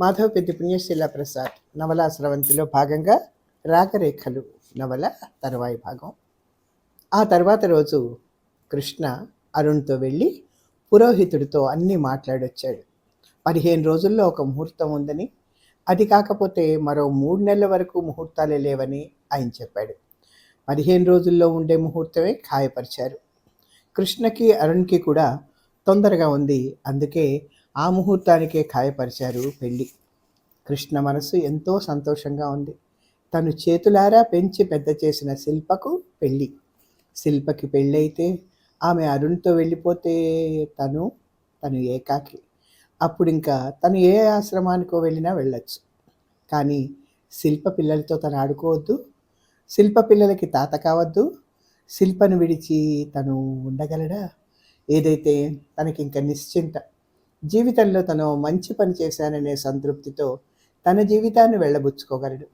మాధవ పెద్ద పుణ్యశీల ప్రసాద్ నవలా స్రవంతిలో భాగంగా రాగరేఖలు నవల తరువాయి భాగం. ఆ తర్వాత రోజు కృష్ణ అరుణ్తో వెళ్ళి పురోహితుడితో అన్నీ మాట్లాడొచ్చాడు. పదిహేను రోజుల్లో ఒక ముహూర్తం ఉందని అది కాకపోతే మరో మూడు నెలల వరకు ముహూర్తాలే లేవని ఆయన చెప్పాడు. పదిహేను రోజుల్లో ఉండే ముహూర్తమే ఖాయపరిచారు. కృష్ణకి అరుణ్కి కూడా తొందరగా ఉంది. అందుకే ఆ ముహూర్తానికే ఖాయపరిచారు పెళ్ళి. కృష్ణ మనసు ఎంతో సంతోషంగా ఉంది. తను చేతులారా పెంచి పెద్ద చేసిన శిల్పకు పెళ్ళి. శిల్పకి పెళ్ళైతే ఆమె అరుణ్తో వెళ్ళిపోతే తను తను ఏకాకి. అప్పుడు ఇంకా తను ఏ ఆశ్రమానికో వెళ్ళినా వెళ్ళొచ్చు. కానీ శిల్ప పిల్లలతో తను ఆడుకోవద్దు. శిల్ప పిల్లలకి తాత కావద్దు. శిల్పను విడిచి తను ఉండగలడా? ఏదైతే తనకి ఇంకా నిశ్చింత జీవితంలో తను మంచి పని చేశాననే సంతృప్తితో తన జీవితాన్ని వెళ్ళబుచ్చుకోగలడు.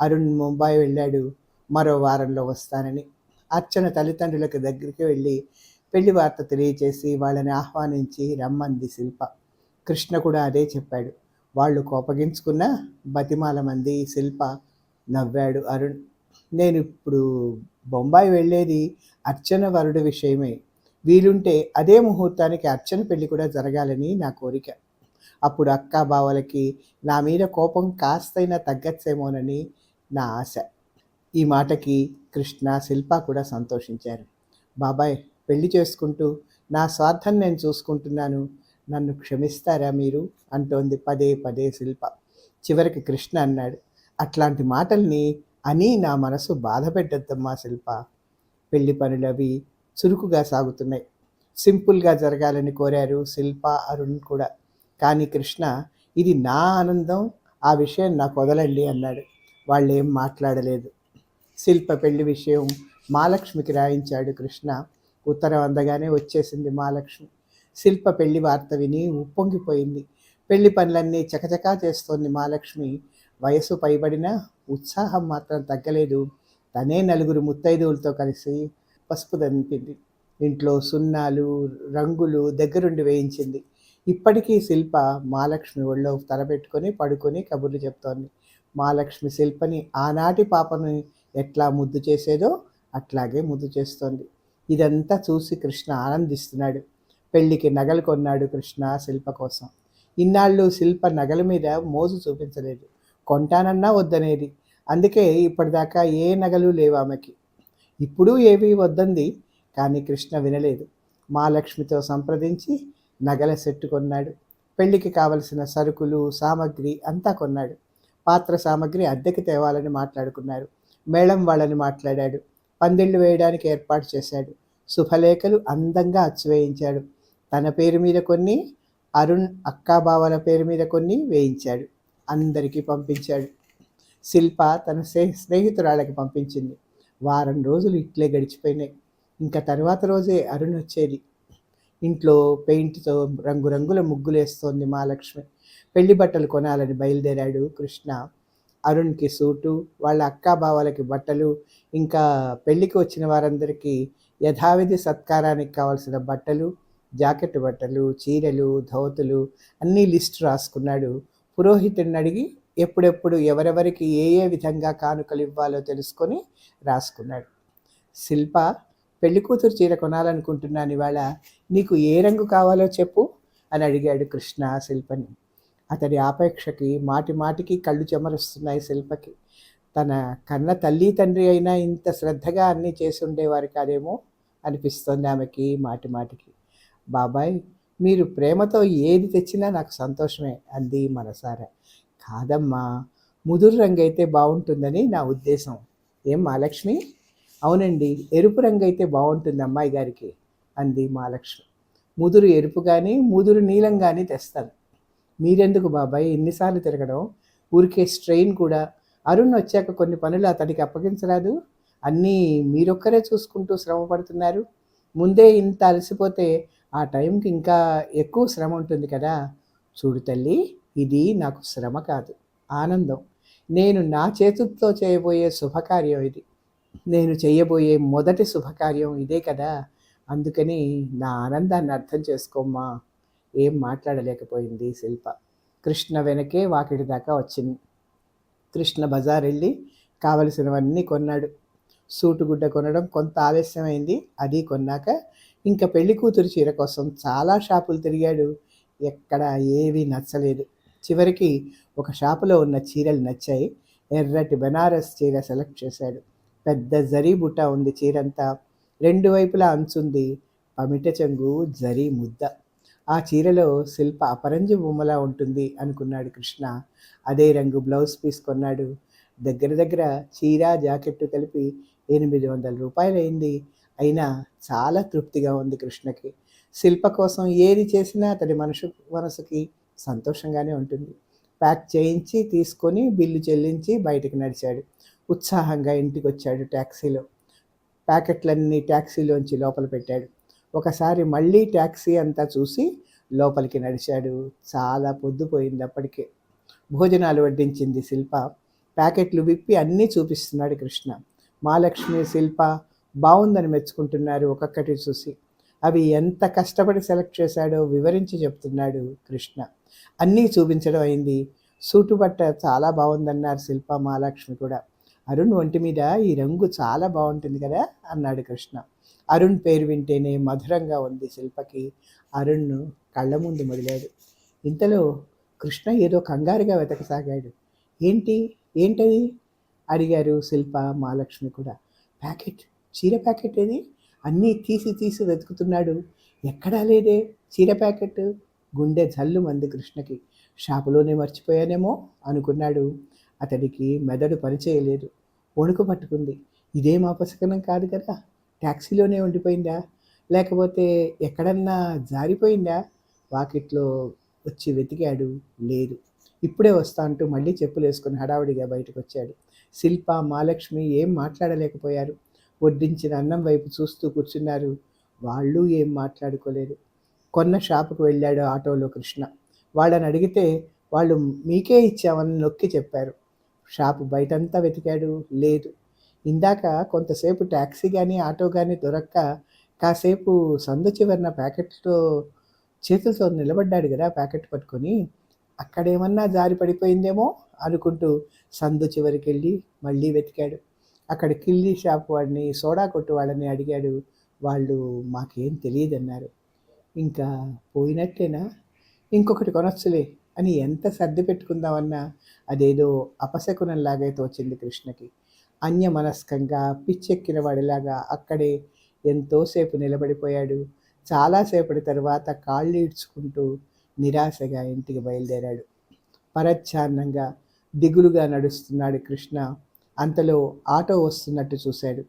అరుణ్ ముంబై వెళ్ళాడు. మరో వారంలో వస్తానని. అర్చన తల్లిదండ్రులకు దగ్గరికి వెళ్ళి పెళ్ళి వార్త తెలియచేసి వాళ్ళని ఆహ్వానించి రమ్మంది శిల్ప. కృష్ణ కూడా అదే చెప్పాడు. వాళ్ళు కోపగించుకున్న బతిమాల మంది శిల్ప నవ్వాడు అరుణ్. నేను ఇప్పుడు బొంబాయి వెళ్ళేది అర్చన వరుడు విషయమే. వీలుంటే అదే ముహూర్తానికి అర్చన పెళ్ళి కూడా జరగాలని నా కోరిక. అప్పుడు అక్క బావలకి నా మీద కోపం కాస్తైనా తగ్గచ్చేమోనని నా ఆశ. ఈ మాటకి కృష్ణ శిల్ప కూడా సంతోషించారు. బాబాయ్ పెళ్ళి చేసుకుంటూ నా స్వార్థం నేను చూసుకుంటున్నాను. నన్ను క్షమిస్తారా మీరు? అంటోంది పదే పదే శిల్ప. చివరికి కృష్ణ అన్నాడు. అట్లాంటి మాటల్ని అని నా మనసు బాధ పెట్టద్దమ్మా శిల్ప. పెళ్ళి పనులవి చురుకుగా సాగుతున్నాయి. సింపుల్గా జరగాలని కోరారు శిల్ప అరుణ్ కూడా. కానీ కృష్ణ ఇది నా ఆనందం ఆ విషయం నాకు వదలండి అన్నాడు. వాళ్ళు ఏం మాట్లాడలేదు. శిల్ప పెళ్ళి విషయం మహాలక్ష్మికి రాయించాడు కృష్ణ. ఉత్తరం అందగానే వచ్చేసింది మహాలక్ష్మి. శిల్ప పెళ్ళి వార్త విని ఉప్పొంగిపోయింది. పెళ్ళి పనులన్నీ చకచకా చేస్తోంది మహాలక్ష్మి. వయసు పైబడిన ఉత్సాహం మాత్రం తగ్గలేదు. తనే నలుగురు ముత్తైదువులతో కలిసి పసుపు దంపింది. ఇంట్లో సున్నాలు రంగులు దగ్గరుండి వేయించింది. ఇప్పటికీ శిల్ప మహాలక్ష్మి ఒళ్ళో తలపెట్టుకొని పడుకొని కబుర్లు చెప్తోంది. మహాలక్ష్మి శిల్పని ఆనాటి పాపని ఎట్లా ముద్దు చేసేదో అట్లాగే ముద్దు చేస్తోంది. ఇదంతా చూసి కృష్ణ ఆనందిస్తున్నాడు. పెళ్ళికి నగలు కొన్నాడు కృష్ణ శిల్ప కోసం. ఇన్నాళ్ళు శిల్ప నగల మీద మోజు చూపించలేదు. కొంటానన్నా వద్దనేది. అందుకే ఇప్పటిదాకా ఏ నగలు లేవు ఆమెకి. ఇప్పుడు ఏవీ వద్దంది కానీ కృష్ణ వినలేదు. మహాలక్ష్మితో సంప్రదించి నగల సెట్టు కొన్నాడు. పెళ్ళికి కావలసిన సరుకులు సామగ్రి అంతా కొన్నాడు. పాత్ర సామగ్రి అద్దెకి తేవాలని మాట్లాడుకున్నారు. మేళం వాళ్ళని మాట్లాడాడు. పందిళ్ళు వేయడానికి ఏర్పాటు చేశాడు. శుభలేఖలు అందంగా అచ్చువేయించాడు. తన పేరు మీద కొన్ని అరుణ్ అక్కాబావల పేరు మీద కొన్ని వేయించాడు. అందరికీ పంపించాడు. శిల్ప తన స్నేహితురాళ్ళకి పంపించింది. వారం రోజులు ఇట్లే గడిచిపోయినాయి. ఇంకా తర్వాత రోజే అరుణ్ వచ్చేది. ఇంట్లో పెయింట్తో రంగురంగుల ముగ్గులు వేస్తోంది మహాలక్ష్మి. పెళ్ళి బట్టలు కొనాలని బయలుదేరాడు కృష్ణ. అరుణ్కి సూటు వాళ్ళ అక్కా బావలకి బట్టలు ఇంకా పెళ్ళికి వచ్చిన వారందరికీ యథావిధి సత్కారానికి కావాల్సిన బట్టలు జాకెట్ బట్టలు చీరలు ధోతులు అన్నీ లిస్ట్ రాసుకున్నాడు. పురోహితుడిని అడిగి ఎప్పుడెప్పుడు ఎవరెవరికి ఏ ఏ విధంగా కానుకలు ఇవ్వాలో తెలుసుకొని రాసుకున్నాడు. శిల్ప పెళ్ళి కూతురు చీర కొనాలనుకుంటున్నాను ఇవాళ నీకు ఏ రంగు కావాలో చెప్పు అని అడిగాడు కృష్ణ శిల్పని. అతడి ఆపేక్షకి మాటి మాటికి కళ్ళు చెమరుస్తున్నాయి శిల్పకి. తన కన్న తల్లి తండ్రి అయినా ఇంత శ్రద్ధగా అన్నీ చేసి ఉండేవారు కాదేమో అనిపిస్తోంది ఆమెకి మాటి మాటికి. బాబాయ్ మీరు ప్రేమతో ఏది తెచ్చినా నాకు సంతోషమే అంది మనసారా. కాదమ్మా ముదురు రంగు అయితే బాగుంటుందని నా ఉద్దేశం. ఏం మహాలక్ష్మి? అవునండి ఎరుపు రంగు అయితే బాగుంటుంది అమ్మాయి గారికి అంది మహాలక్ష్మి. ముదురు ఎరుపు కానీ ముదురు నీలం కానీ తెస్తాను మీరెందుకు బాబాయ్ ఎన్నిసార్లు తిరగడం? ఊరికే స్ట్రెయిన్ కూడా. అరుణ్ వచ్చాక కొన్ని పనులు అతడికి అప్పగించరాదు. అన్నీ మీరొక్కరే చూసుకుంటూ శ్రమ పడుతున్నారు. ముందే ఇంత అలసిపోతే ఆ టైంకి ఇంకా ఎక్కువ శ్రమ ఉంటుంది కదా. చూడు తల్లి ఇది నాకు శ్రమ కాదు ఆనందం. నేను నా చేతులతో చేయబోయే శుభకార్యం ఇది. నేను చేయబోయే మొదటి శుభకార్యం ఇదే కదా. అందుకని నా ఆనందాన్ని అర్థం చేసుకోమ్మా. ఏం మాట్లాడలేకపోయింది శిల్ప. కృష్ణ వెనకే వాకిడి దాకా వచ్చింది. కృష్ణ బజార్ వెళ్ళి కావలసినవన్నీ కొన్నాడు. సూటుగుడ్డ కొనడం కొంత ఆలస్యమైంది. అది కొన్నాక ఇంకా పెళ్ళి కూతురు చీర కోసం చాలా షాపులు తిరిగాడు. ఎక్కడ ఏవి నచ్చలేదు. చివరికి ఒక షాపులో ఉన్న చీరలు నచ్చాయి. ఎర్రటి బెనారస్ చీర సెలెక్ట్ చేశాడు. పెద్ద జరీ బుట్ట ఉంది చీరంతా. రెండు వైపులా అంచుంది పమిట చెంగు జరీ ముద్ద. ఆ చీరలో శిల్ప అపరంజి బొమ్మలా ఉంటుంది అనుకున్నాడు కృష్ణ. అదే రంగు బ్లౌజ్ పీస్ కొన్నాడు. దగ్గర దగ్గర చీర జాకెట్టు కలిపి ఎనిమిది వందల రూపాయలు అయింది అయినా చాలా తృప్తిగా ఉంది కృష్ణకి. శిల్ప కోసం ఏది చేసినా అతడి మనసు మనసుకి సంతోషంగానే ఉంటుంది. ప్యాక్ చేయించి తీసుకొని బిల్లు చెల్లించి బయటకు నడిచాడు. ఉత్సాహంగా ఇంటికి వచ్చాడు ట్యాక్సీలో. ప్యాకెట్లన్నీ ట్యాక్సీలోంచి లోపల పెట్టాడు. ఒకసారి మళ్ళీ ట్యాక్సీ అంతా చూసి లోపలికి నడిచాడు. చాలా పొద్దుపోయింది అప్పటికే. భోజనాలు వడ్డించింది శిల్ప. ప్యాకెట్లు విప్పి అన్నీ చూపిస్తున్నాడు కృష్ణ. మహాలక్ష్మి శిల్ప బాగుందని మెచ్చుకుంటున్నారు ఒక్కొక్కటి చూసి. అవి ఎంత కష్టపడి సెలెక్ట్ చేశాడో వివరించి చెప్తున్నాడు కృష్ణ. అన్నీ చూపించడం అయింది. సూటు బట్ట చాలా బాగుందన్నారు శిల్ప మహాలక్ష్మి కూడా. అరుణ్ ఒంటి మీద ఈ రంగు చాలా బాగుంటుంది కదా అన్నాడు కృష్ణ. అరుణ్ పేరు వింటేనే మధురంగా ఉంది శిల్పకి. అరుణ్ను కళ్ళ ముందు మొదలాడు. ఇంతలో కృష్ణ ఏదో కంగారుగా వెతకసాగాడు. ఏంటి? ఏంటది? అడిగారు శిల్ప మహాలక్ష్మి కూడా. ప్యాకెట్? చీర ప్యాకెట్ ఏది? అన్నీ తీసి తీసి వెతుకుతున్నాడు. ఎక్కడా లేదే. చీర ప్యాకెట్ గుండె జల్లు మంది కృష్ణకి. షాపులోనే మర్చిపోయానేమో అనుకున్నాడు. అతడికి మెదడు పనిచేయలేదు. వణుకు పట్టుకుంది. ఇదేం అపశకనం కాదు కదా. ట్యాక్సీలోనే ఉండిపోయిందా? లేకపోతే ఎక్కడన్నా జారిపోయిందా? వాకిట్లో వచ్చి వెతికాడు. లేదు. ఇప్పుడే వస్తా అంటూ మళ్ళీ చెప్పులు వేసుకుని హడావుడిగా బయటకు వచ్చాడు శిల్ప మహాలక్ష్మి ఏం మాట్లాడలేకపోయారు. వడ్డించిన అన్నం వైపు చూస్తూ కూర్చున్నారు. వాళ్ళు ఏం మాట్లాడుకోలేదు కొన్న షాపుకు వెళ్ళాడు ఆటోలో కృష్ణ. వాళ్ళని అడిగితే వాళ్ళు మీకే ఇచ్చామని నొక్కి చెప్పారు. షాపు బయటంతా వెతికాడు. లేదు. ఇందాక కొంతసేపు ట్యాక్సీ కానీ ఆటో కానీ దొరక్క కాసేపు సందు చివరిన ప్యాకెట్తో చేతులతో నిలబడ్డాడు కదా ప్యాకెట్ పట్టుకొని. అక్కడేమన్నా జారి పడిపోయిందేమో అనుకుంటూ సందు చివరికి వెళ్ళి మళ్ళీ వెతికాడు. అక్కడ కిల్లీ షాప్ వాడిని సోడా కొట్టు వాళ్ళని అడిగాడు. వాళ్ళు మాకేం తెలియదన్నారు. ఇంకా పోయినట్టేనా? ఇంకొకటి కొనొచ్చులే అని ఎంత సర్ది పెట్టుకుందామన్నా అదేదో అపశకునంలాగే తోచింది కృష్ణకి. అన్యమనస్కంగా పిచ్చెక్కిన వాడిలాగా అక్కడే ఎంతోసేపు నిలబడిపోయాడు. చాలాసేపటి తర్వాత కాళ్ళు ఈడ్చుకుంటూ నిరాశగా ఇంటికి బయలుదేరాడు. పరచ్ఛాన్నంగా దిగులుగా నడుస్తున్నాడు కృష్ణ. అంతలో ఆటో వస్తున్నట్టు చూశాడు.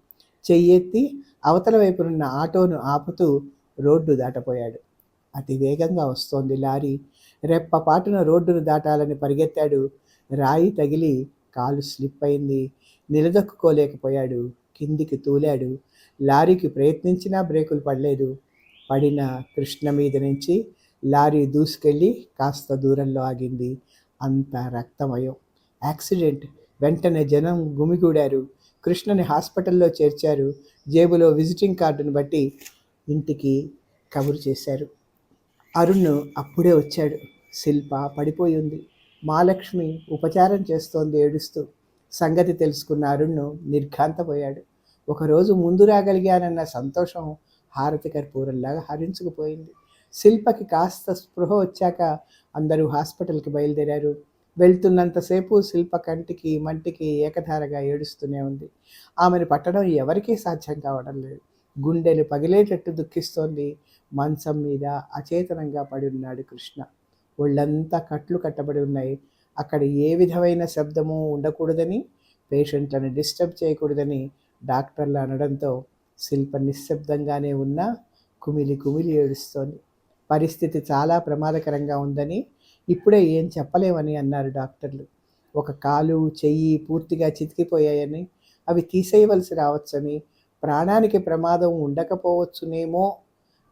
చెయ్యెత్తి అవతల వైపునున్న ఆటోను ఆపుతూ రోడ్డు దాటపోయాడు. అతి వేగంగా వస్తోంది లారీ. రెప్పపాటున రోడ్డును దాటాలని పరిగెత్తాడు. రాయి తగిలి కాలు స్లిప్ అయింది. నిలదొక్కుకోలేకపోయాడు. కిందికి తూలాడు. లారీకి ప్రయత్నించినా బ్రేకులు పడలేదు. పడిన కృష్ణ మీద నుంచి లారీ దూసుకెళ్ళి కాస్త దూరంలో ఆగింది. అంత రక్తమయం. యాక్సిడెంట్. వెంటనే జనం గుమిగూడారు. కృష్ణని హాస్పిటల్లో చేర్చారు. జేబులో విజిటింగ్ కార్డును బట్టి ఇంటికి కబురు చేశారు. అరుణ్ అప్పుడే వచ్చాడు. శిల్ప పడిపోయి ఉంది. మాలక్ష్మి ఉపచారం చేస్తోంది ఏడుస్తూ. సంగతి తెలుసుకున్న అరుణ్ నిర్ఘాంతపోయాడు. ఒకరోజు ముందు రాగలిగానన్న సంతోషం హారతి కర్పూరంలాగా హరించుకుపోయింది. శిల్పకి కాస్త స్పృహ వచ్చాక అందరూ హాస్పిటల్కి బయలుదేరారు. వెళ్తున్నంతసేపు శిల్ప కంటికి మంటికి ఏకధారగా ఏడుస్తూనే ఉంది. ఆమెను పట్టడం ఎవరికీ సాధ్యం కావడం లేదు. గుండెలు పగిలేటట్టు దుఃఖిస్తోంది మంచం మీద అచేతనంగా పడి ఉన్నాడు కృష్ణ. ఒళ్ళంతా కట్లు కట్టబడి ఉన్నాయి. అక్కడ ఏ విధమైన శబ్దము ఉండకూడదని పేషెంట్లను డిస్టర్బ్ చేయకూడదని డాక్టర్లు అనడంతో శిల్ప నిశ్శబ్దంగానే ఉన్న కుమిలి కుమిలి ఏడుస్తోంది. పరిస్థితి చాలా ప్రమాదకరంగా ఉందని ఇప్పుడే ఏం చెప్పలేమని అన్నారు డాక్టర్లు. ఒక కాలు చెయ్యి పూర్తిగా చితికిపోయాయని అవి తీసేయవలసి రావచ్చని ప్రాణానికి ప్రమాదం ఉండకపోవచ్చునేమో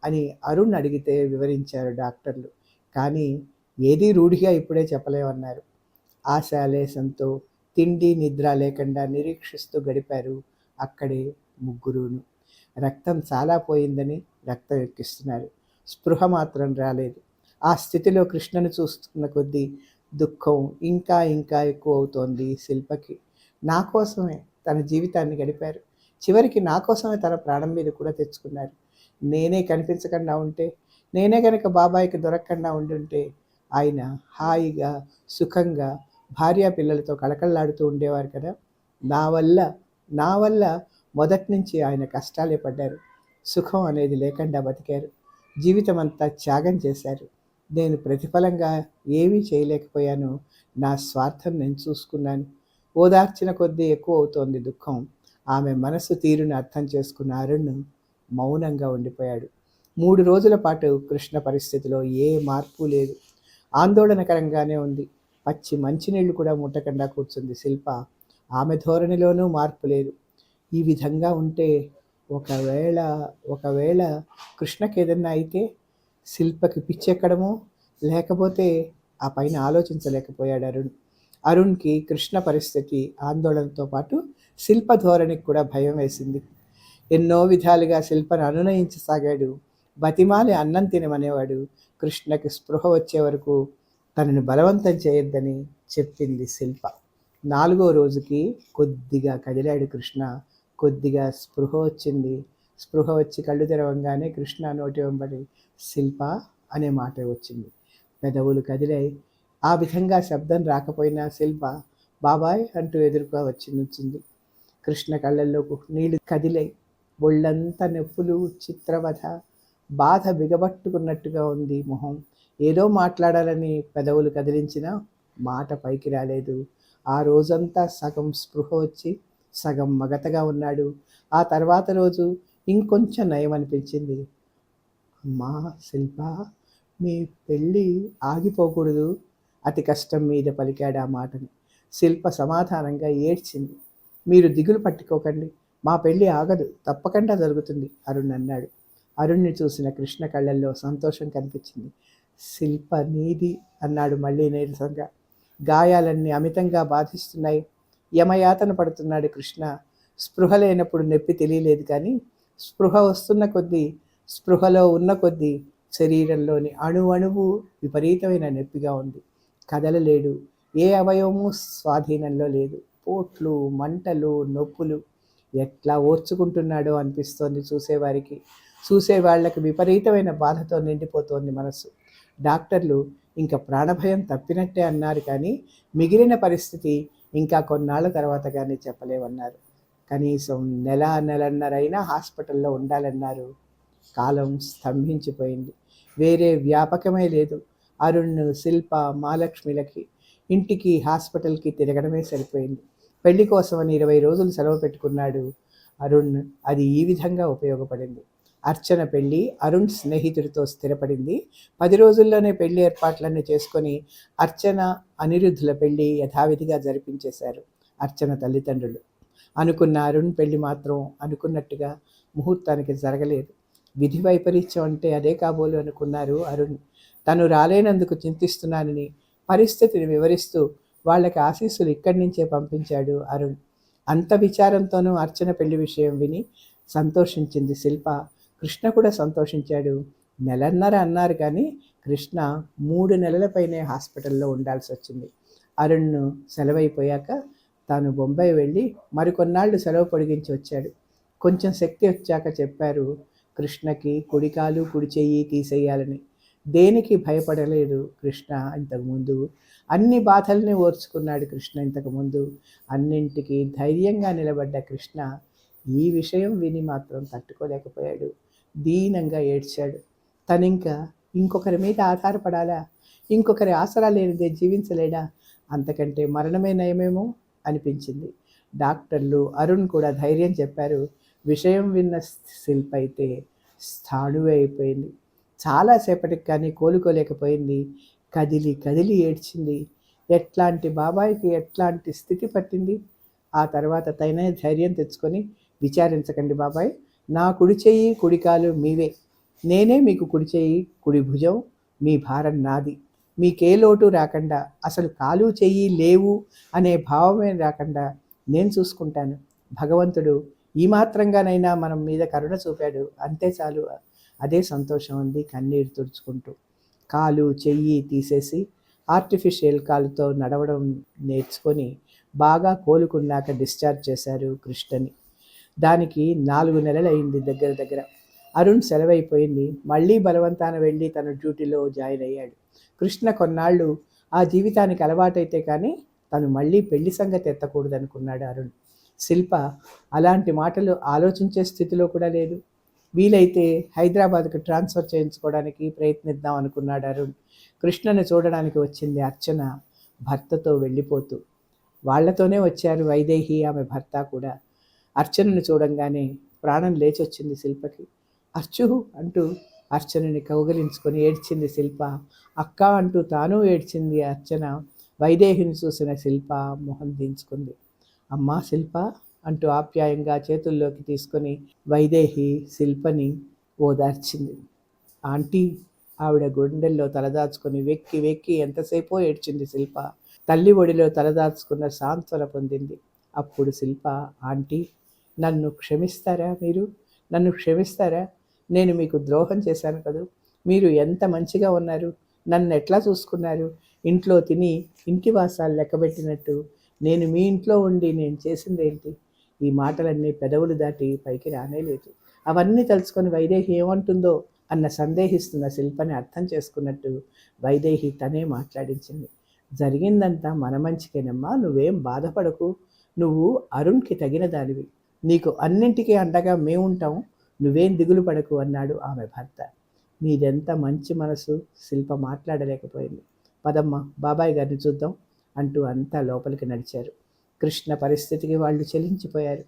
అని అరుణ్ అడిగితే వివరించారు డాక్టర్లు. కానీ ఏదీ రూఢిగా ఇప్పుడే చెప్పలేమన్నారు. ఆశాలేశంతో తిండి నిద్ర లేకుండా నిరీక్షిస్తూ గడిపారు అక్కడే ముగ్గురును. రక్తం చాలా పోయిందని రక్తం ఎక్కిస్తున్నారు. స్పృహ మాత్రం రాలేదు. ఆ స్థితిలో కృష్ణను చూస్తున్న కొద్దీ దుఃఖం ఇంకా ఇంకా ఎక్కువ అవుతోంది శిల్పకి. నా కోసమే తన జీవితాన్ని గడిపారు. చివరికి నా కోసమే తన ప్రాణం మీద కూడా తెచ్చుకున్నారు. నేనే కనిపించకుండా ఉంటే నేనే కనుక బాబాయికి దొరకకుండా ఉండుంటే ఆయన హాయిగా సుఖంగా భార్యా పిల్లలతో కళకళలాడుతూ ఉండేవారు కదా! నా వల్ల నా వల్ల మొదటి నుంచి ఆయన కష్టాలే పడ్డారు. సుఖం అనేది లేకుండా బతికారు. జీవితం అంతా త్యాగం చేశారు. నేను ప్రతిఫలంగా ఏమీ చేయలేకపోయాను. నా స్వార్థం నేను చూసుకున్నాను. ఓదార్చిన కొద్దీ ఎక్కువ అవుతోంది దుఃఖం. ఆమె మనసు తీరును అర్థం చేసుకున్న అరుణ్ మౌనంగా ఉండిపోయాడు. మూడు రోజుల పాటు కృష్ణ పరిస్థితిలో ఏ మార్పు లేదు. ఆందోళనకరంగానే ఉంది. పచ్చి మంచినీళ్ళు కూడా ముట్టకుండా కూర్చుంది శిల్ప. ఆమె ధోరణిలోనూ మార్పు లేదు. ఈ విధంగా ఉంటే ఒకవేళ ఒకవేళ కృష్ణకి ఏదన్నా అయితే శిల్పకి పిచ్చెక్కడమో లేకపోతే ఆ పైన ఆలోచించలేకపోయాడు అరుణ్. అరుణ్కి కృష్ణ పరిస్థితి ఆందోళనతో పాటు శిల్ప ధోరణికి కూడా భయం వేసింది. ఎన్నో విధాలుగా శిల్పను అనునయించసాగాడు. బతిమాలి అన్నం తినమనేవాడు కృష్ణకి స్పృహ వచ్చే వరకు తనని బలవంతం చేయొద్దని చెప్పింది శిల్ప. నాలుగో రోజుకి కొద్దిగా కదిలాడు కృష్ణ. కొద్దిగా స్పృహ వచ్చింది. స్పృహ వచ్చి కళ్ళు తెరవంగానే కృష్ణ నోటి వెంబడి శిల్ప అనే మాట వచ్చింది. పెదవులు కదిలాయి. ఆ విధంగా శబ్దం రాకపోయినా శిల్ప బాబాయ్ అంటూ ఎదురుగా వచ్చి నుంచింది కృష్ణ కళ్ళల్లో నీళ్ళు కదిలాయి. ఒళ్ళంతా నొప్పులు చిత్రవధ బాధ బిగబట్టుకున్నట్టుగా ఉంది మొహం. ఏదో మాట్లాడాలని పెదవులు కదిలించినా మాట పైకి రాలేదు. ఆ రోజంతా సగం స్పృహ వచ్చి సగం మగతగా ఉన్నాడు. ఆ తర్వాత రోజు ఇంకొంచెం నయం అనిపించింది అమ్మా శిల్ప మీ పెళ్ళి ఆగిపోకూడదు. అతి కష్టం మీద పలికాడు ఆ మాటని. శిల్ప సమాధానంగా ఏడ్చింది. మీరు దిగులు పట్టుకోకండి. మా పెళ్ళి ఆగదు. తప్పకుండా జరుగుతుంది అరుణ్ అన్నాడు. అరుణ్ని చూసిన కృష్ణ కళ్ళల్లో సంతోషం కనిపించింది. శిల్ప నీది అన్నాడు మళ్ళీ నీరసంగా. గాయాలన్నీ అమితంగా బాధిస్తున్నాయి. యమయాతన పడుతున్నాడు కృష్ణ. స్పృహ లేనప్పుడు నొప్పి తెలియలేదు కానీ స్పృహ వస్తున్న కొద్దీ స్పృహలో ఉన్న కొద్దీ శరీరంలోని అణు అణువు విపరీతమైన నొప్పిగా ఉంది. కదలలేడు ఏ అవయవము స్వాధీనంలో లేదు. పోట్లు మంటలు నొప్పులు. ఎట్లా ఓర్చుకుంటున్నాడో అనిపిస్తోంది చూసేవారికి. చూసే వాళ్ళకి విపరీతమైన బాధతో నిండిపోతోంది మనసు డాక్టర్లు ఇంకా ప్రాణభయం తప్పినట్టే అన్నారు కానీ మిగిలిన పరిస్థితి ఇంకా కొన్నాళ్ళ తర్వాత కానీ చెప్పలేమన్నారు. కనీసం నెల నెలన్నరైనా హాస్పిటల్లో ఉండాలన్నారు. కాలం స్తంభించిపోయింది. వేరే వ్యాపకమే లేదు. అరుణ్ శిల్ప మహాలక్ష్మిలకి ఇంటికి హాస్పిటల్కి తిరగడమే సరిపోయింది. పెళ్ళి కోసమని ఇరవై రోజులు సెలవు పెట్టుకున్నాడు అరుణ్. అది ఈ విధంగా ఉపయోగపడింది. అర్చన పెళ్ళి అరుణ్ స్నేహితుడితో స్థిరపడింది. పది రోజుల్లోనే పెళ్ళి ఏర్పాట్లన్నీ చేసుకొని అర్చన అనిరుద్ధుల పెళ్ళి యథావిధిగా జరిపించేశారు అర్చన తల్లిదండ్రులు. అనుకున్న అరుణ్ పెళ్ళి మాత్రం అనుకున్నట్టుగా ముహూర్తానికి జరగలేదు. విధి వైపరీత్యం అంటే అదే కాబోలు అనుకున్నారు అరుణ్. తను రాలేనందుకు చింతిస్తున్నానని పరిస్థితిని వివరిస్తూ వాళ్ళకి ఆశీస్సులు ఇక్కడి నుంచే పంపించాడు అరుణ్. అంత విచారంతోనూ అర్చన పెళ్ళి విషయం విని సంతోషించింది శిల్ప. కృష్ణ కూడా సంతోషించాడు. నెలన్నర అన్నారు కానీ కృష్ణ మూడు నెలలపైనే హాస్పిటల్లో ఉండాల్సి వచ్చింది. అరుణ్ను సెలవైపోయాక తాను బొంబాయి వెళ్ళి మరికొన్నాళ్ళు సెలవు పొడిగించి వచ్చాడు. కొంచెం శక్తి వచ్చాక చెప్పారు కృష్ణకి కుడికాలు కుడి చెయ్యి తీసేయాలని. దేనికి భయపడలేదు కృష్ణ ఇంతకుముందు? అన్ని బాధల్ని ఓర్చుకున్నాడు కృష్ణ ఇంతకుముందు. అన్నింటికి ధైర్యంగా నిలబడ్డ కృష్ణ ఈ విషయం విని మాత్రం తట్టుకోలేకపోయాడు. దీనంగా ఏడ్చాడు. తనింకా ఇంకొకరి మీద ఆధారపడాలా? ఇంకొకరి ఆసరా లేనిదే జీవించలేడా? అంతకంటే మరణమే నయమేమో? అనిపించింది. డాక్టర్లు అరుణ్ కూడా ధైర్యం చెప్పారు. విషయం విన్న శిల్ప అయితే స్థాణువే అయిపోయింది. చాలాసేపటికి కానీ కోలుకోలేకపోయింది. కదిలి కదిలి ఏడ్చింది. ఎట్లాంటి బాబాయికి ఎట్లాంటి స్థితి పట్టింది? ఆ తర్వాత తనే ధైర్యం తెచ్చుకొని విచారించకండి బాబాయ్. నా కుడి చెయ్యి కుడికాలు మీవే. నేనే మీకు కుడి చెయ్యి కుడి భుజం మీ భారం నాది. మీకే లోటు రాకుండా అసలు కాలు చెయ్యి లేవు అనే భావమే రాకుండా నేను చూసుకుంటాను. భగవంతుడు ఈ మాత్రంగానైనా మనం మీద కరుణ చూపాడు. అంతే చాలు. అదే సంతోషం ఉంది కన్నీరు తుడుచుకుంటూ. కాలు చెయ్యి తీసేసి ఆర్టిఫిషియల్ కాలుతో నడవడం నేర్చుకొని బాగా కోలుకున్నాక డిశ్చార్జ్ చేశారు కృష్ణని. దానికి నాలుగు నెలలు అయింది దగ్గర దగ్గర. అరుణ్ సెలవైపోయింది. మళ్ళీ బలవంతాన వెళ్ళి తన డ్యూటీలో జాయిన్ అయ్యాడు. కృష్ణ కొన్నాళ్ళు ఆ జీవితానికి అలవాటైతే కానీ తను మళ్ళీ పెళ్ళి సంగతి ఎత్తకూడదనుకున్నాడు అరుణ్. శిల్ప అలాంటి మాటలు ఆలోచించే స్థితిలో కూడా లేదు. వీలైతే హైదరాబాద్కు ట్రాన్స్ఫర్ చేయించుకోవడానికి ప్రయత్నిద్దాం అనుకున్నాడు అరుణ్. కృష్ణను చూడడానికి వచ్చింది అర్చన భర్తతో వెళ్ళిపోతూ. వాళ్ళతోనే వచ్చారు వైదేహి ఆమె భర్త కూడా. అర్చనను చూడంగానే ప్రాణం లేచొచ్చింది శిల్పకి. అర్చు అంటూ అర్చనని కౌగలించుకొని ఏడ్చింది శిల్ప. అక్క అంటూ తాను ఏడ్చింది అర్చన. వైదేహిని చూసిన శిల్ప మొహం దించుకుంది. అమ్మా శిల్ప అంటూ ఆప్యాయంగా చేతుల్లోకి తీసుకొని వైదేహి శిల్పని ఓదార్చింది. ఆంటీ ఆవిడ గుండెల్లో తలదాచుకొని వెక్కి వెక్కి ఎంతసేపో ఏడ్చింది శిల్ప. తల్లి ఒడిలో తలదాచుకున్న సాంత్వన పొందింది. అప్పుడు శిల్ప ఆంటీ నన్ను క్షమిస్తారా మీరు? నన్ను క్షమిస్తారా? నేను మీకు ద్రోహం చేశాను కదూ? మీరు ఎంత మంచిగా ఉన్నారు? నన్ను ఎట్లా చూసుకున్నారు? ఇంట్లో తిని ఇంటి వాసాలు లెక్కబెట్టినట్టు నేను మీ ఇంట్లో ఉండి నేను చేసింది ఏంటి ఈ మాటలన్నీ పెదవులు దాటి పైకి రానేలేదు అవన్నీ తలుచుకొని వైదేహి ఏమంటుందో అన్న సందేహిస్తున్న శిల్పని అర్థం చేసుకున్నట్టు వైదేహి తనే మాట్లాడించింది. జరిగిందంతా మన మంచికేనమ్మా నువ్వేం బాధపడకు. నువ్వు అరుణ్కి తగిన దానివి. నీకు అన్నింటికీ అండగా మేముంటాం. నువ్వేం దిగులు పడకు అన్నాడు ఆమె భర్త. మీదెంత మంచి మనసు శిల్ప మాట్లాడలేకపోయింది. పదమ్మ బాబాయ్ గారిని చూద్దాం. అంటూ అంతా లోపలికి నడిచారు. కృష్ణ పరిస్థితికి వాళ్ళు చెలించిపోయారు.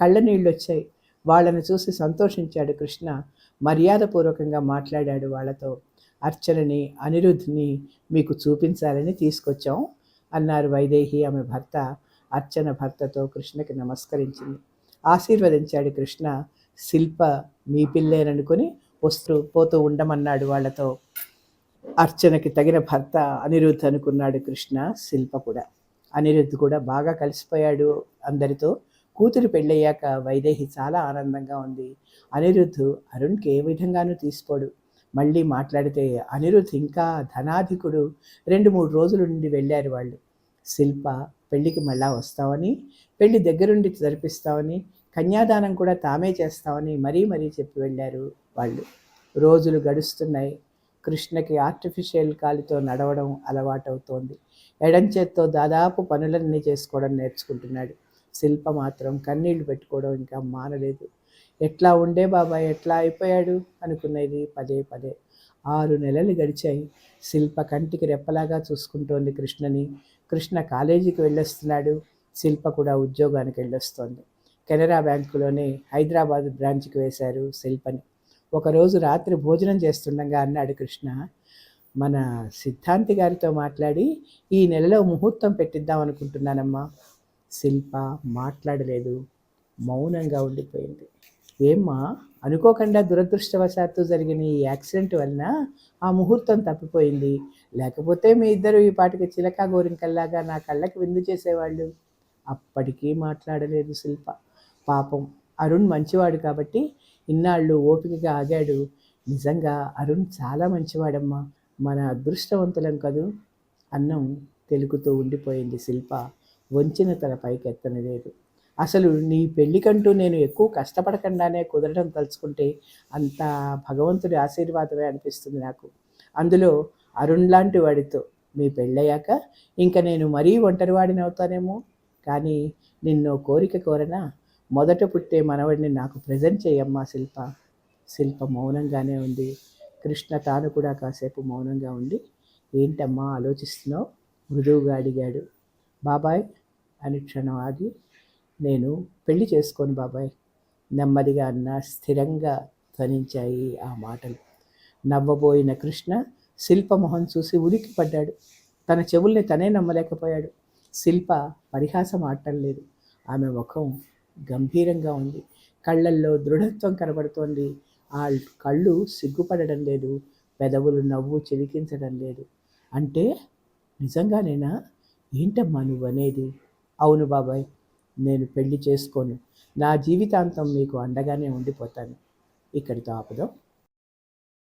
కళ్ళ నీళ్ళు వచ్చాయి. వాళ్ళని చూసి సంతోషించాడు కృష్ణ. మర్యాదపూర్వకంగా మాట్లాడాడు వాళ్ళతో. అర్చనని అనిరుద్ధిని మీకు చూపించాలని తీసుకొచ్చాం అన్నారు వైదేహి ఆమె భర్త. అర్చన భర్తతో కృష్ణకి నమస్కరించింది. ఆశీర్వదించాడు కృష్ణ. శిల్ప మీ పిల్లేననుకొని వస్తూ పోతూ ఉండమన్నాడు వాళ్ళతో. అర్చనకి తగిన భర్త అనిరుద్ధ్ అనుకున్నాడు కృష్ణ శిల్ప కూడా. అనిరుద్ధ్ కూడా బాగా కలిసిపోయాడు అందరితో. కూతురు పెళ్ళయ్యాక వైదేహి చాలా ఆనందంగా ఉంది. అనిరుద్ధ్ అరుణ్కి ఏ విధంగానూ తీసుకోడు. మళ్ళీ మాట్లాడితే అనిరుద్ధ్ ఇంకా ధనాధికుడు. రెండు మూడు రోజుల నుండి వెళ్ళారు వాళ్ళు. శిల్ప పెళ్ళికి మళ్ళా వస్తామని పెళ్ళి దగ్గరుండి జరిపిస్తామని కన్యాదానం కూడా తామే చేస్తామని మరీ మరీ చెప్పి వెళ్ళారు వాళ్ళు. రోజులు గడుస్తున్నాయి. కృష్ణకి ఆర్టిఫిషియల్ కాలితో నడవడం అలవాటవుతోంది. ఎడంచేత్తో దాదాపు పనులన్నీ చేసుకోవడం నేర్చుకుంటున్నాడు. శిల్ప మాత్రం కన్నీళ్ళు పెట్టుకోవడం ఇంకా మానలేదు. ఎట్లా ఉండే బాబాయ్? ఎట్లా అయిపోయాడు? అనుకునేది పదే పదే. ఆరు నెలలు గడిచాయి. శిల్ప కంటికి రెప్పలాగా చూసుకుంటోంది కృష్ణని. కృష్ణ కాలేజీకి వెళ్ళొస్తున్నాడు. శిల్ప కూడా ఉద్యోగానికి వెళ్ళొస్తోంది. కెనరా బ్యాంకులోనే హైదరాబాద్ బ్రాంచ్కి వేశారు శిల్పని. ఒకరోజు రాత్రి భోజనం చేస్తుండగా అన్నాడు కృష్ణ. మన సిద్ధాంతి గారితో మాట్లాడి ఈ నెలలో ముహూర్తం పెట్టిద్దాం అనుకుంటున్నానమ్మా. శిల్ప మాట్లాడలేదు. మౌనంగా ఉండిపోయింది. ఏమ్మా అనుకోకుండా దురదృష్టవశాత్తు జరిగిన ఈ యాక్సిడెంట్ వలన ఆ ముహూర్తం తప్పిపోయింది. లేకపోతే మీ ఇద్దరు ఈ పాటికి చిలక గోరింకల్లాగా నా కళ్ళకి విందు చేసేవాళ్ళు. అప్పటికీ మాట్లాడలేదు శిల్ప. పాపం అరుణ్ మంచివాడు కాబట్టి ఇన్నాళ్ళు ఓపికగా ఆగాడు. నిజంగా అరుణ్ చాలా మంచివాడమ్మా. మన అదృష్టవంతులం కదూ? అన్నం తెలుగుతూ ఉండిపోయింది శిల్ప. వంచిన తల పైకెత్తనలేదు. అసలు నీ పెళ్ళికంటూ నేను ఎక్కువ కష్టపడకుండానే కుదరడం తలుచుకుంటే అంత భగవంతుడి ఆశీర్వాదమే అనిపిస్తుంది నాకు. అందులో అరుణ్ లాంటి వాడితో మీ పెళ్ళయ్యాక ఇంకా నేను మరీ ఒంటరివాడిని అవుతానేమో? కానీ నిన్నో కోరిక కోరనా? మొదట పుట్టే మనవడిని నాకు ప్రజెంట్ చేయమ్మా శిల్ప. శిల్ప మౌనంగానే ఉంది. కృష్ణ తాను కూడా కాసేపు మౌనంగా ఉండి ఏంటమ్మా ఆలోచిస్తున్నావు? మృదువుగా అడిగాడు. బాబాయ్ అని క్షణం ఆగి నేను పెళ్ళి చేసుకోను బాబాయ్. నెమ్మదిగా అన్న స్థిరంగా ధ్వనించాయి ఆ మాటలు. నవ్వబోయిన కృష్ణ శిల్ప మొహం చూసి ఉలిక్కి పడ్డాడు తన చెవుల్ని తనే నమ్మలేకపోయాడు. శిల్ప పరిహాసం ఆడటం లేదు. ఆమె ముఖం గంభీరంగా ఉంది. కళ్ళల్లో దృఢత్వం కనబడుతోంది. ఆ కళ్ళు సిగ్గుపడడం లేదు. పెదవులు నవ్వు చిలికించడం లేదు. అంటే నిజంగానేనా ఏంటమ్మా నువ్వు అనేది అవును బాబాయ్ నేను పెళ్ళి చేసుకోను. నా జీవితాంతం మీకు అండగానే ఉండిపోతాను. ఇక్కడితో ఆపదాం.